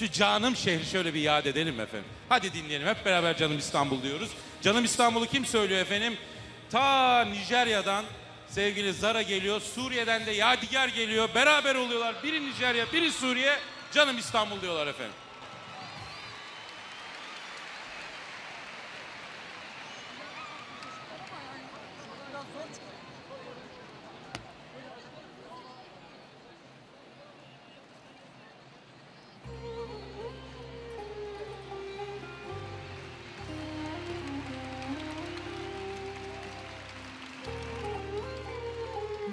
Şu canım şehri şöyle bir yad edelim efendim. Hadi dinleyelim hep beraber Canım İstanbul diyoruz. Canım İstanbul'u kim söylüyor efendim? Ta Nijerya'dan sevgili Zara geliyor. Suriye'den de Yadigar geliyor. Beraber oluyorlar. Biri Nijerya, biri Suriye. Canım İstanbul diyorlar efendim.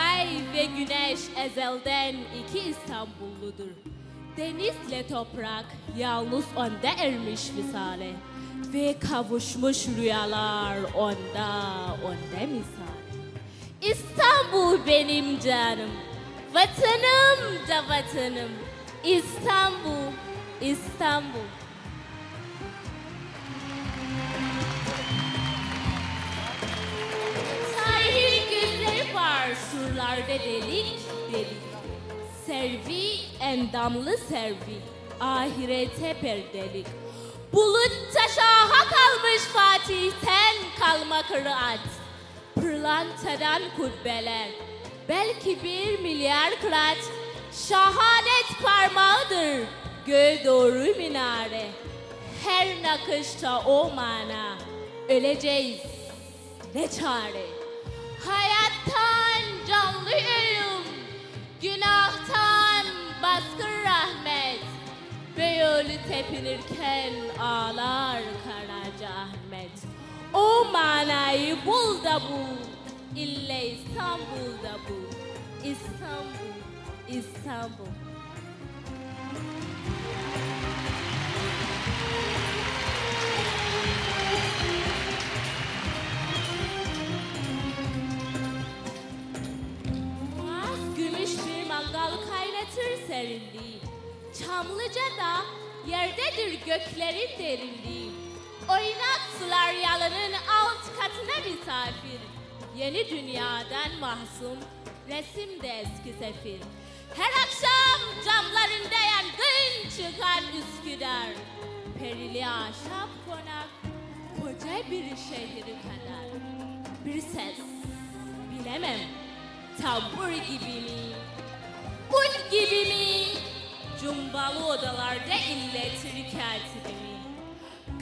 Ay ve güneş ezelden iki İstanbulludur. Denizle toprak yalnız onda ermiş misale. Ve kavuşmuş rüyalar onda, onda misal. İstanbul benim canım, vatanım da vatanım. İstanbul, İstanbul. Surlarda delik delik. Servi endamlı servi, ahirete perdelik. Bulutta şaha kalmış Fatih'ten kalma kıraat. Pırlantadan kubbeler, belki bir milyar kıraat. Şahadet parmağıdır, göğe doğru minare. Her nakışta o mana, öleceğiz ne çare? Hayattan tepinirken ağlar Karaca Ahmet. O manayı bul da bul, ille İstanbul'da bul. İstanbul, İstanbul. Boğaz gümüş bir mangal kaynatır serinliği. Çamlıca'da yerdedir göklerin derinliği. Oynak sular yalanın alt katına misafir. Yeni dünyadan mahzun, resim de eski sefir. Her akşam camlarında yangın çıkar Üsküdar. Perili ahşap konak, koca bir şehri kadar. Bir ses, bilemem. Tambur gibi mi? Ut gibi mi? Cumbalı odalarda illetir katibimi.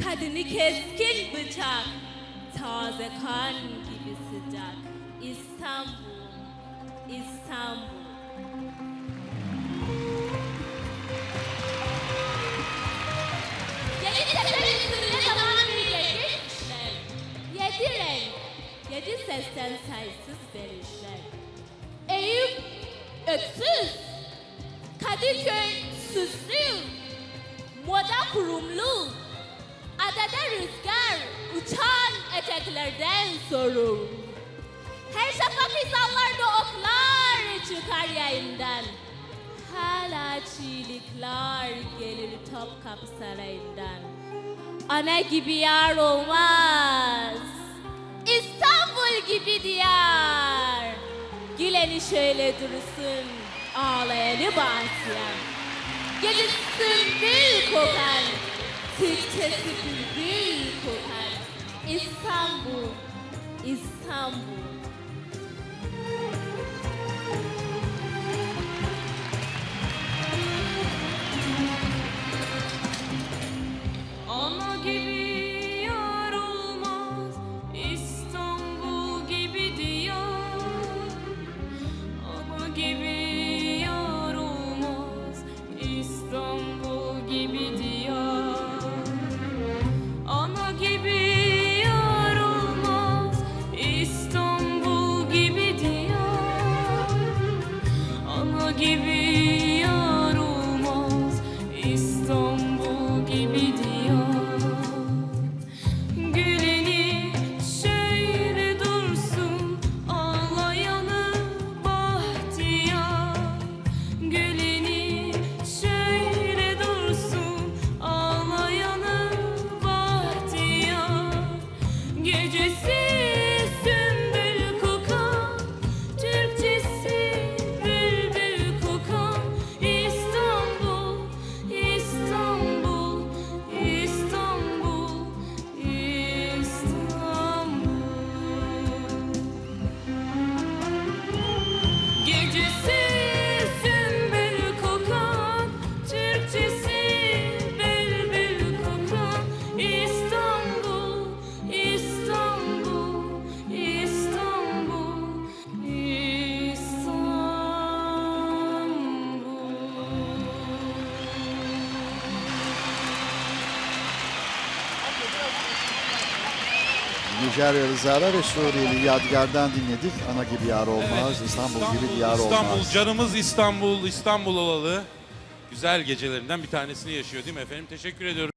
Kadını keskin bıçak, taze kan gibi sıcak. İstanbul, İstanbul. Yedi renk, yedi sesten sayısız verişler. Eyüp öksüz, kurumlu, adada rüzgar uçan eteklerden sorur. Her şafak insanlarda oklar çıkar yayından. Hala çiğlikler gelir Topkapı Sarayı'ndan. Ana gibi yar olmaz. İstanbul gibi diyar. Güleni şöyle durursun, ağlayanı bahsiyen. Gelirsin bir kokar, Türkçesi bülbül kokar. İstanbul, İstanbul. give you Nijeryalı Zara ve Suriyeli Yadigar'dan dinledik. Ana gibi yar olmaz, Evet, İstanbul, gibi diyar İstanbul, olmaz. canımız İstanbul, İstanbul olalı güzel gecelerinden bir tanesini yaşıyor değil mi efendim? Teşekkür ediyorum.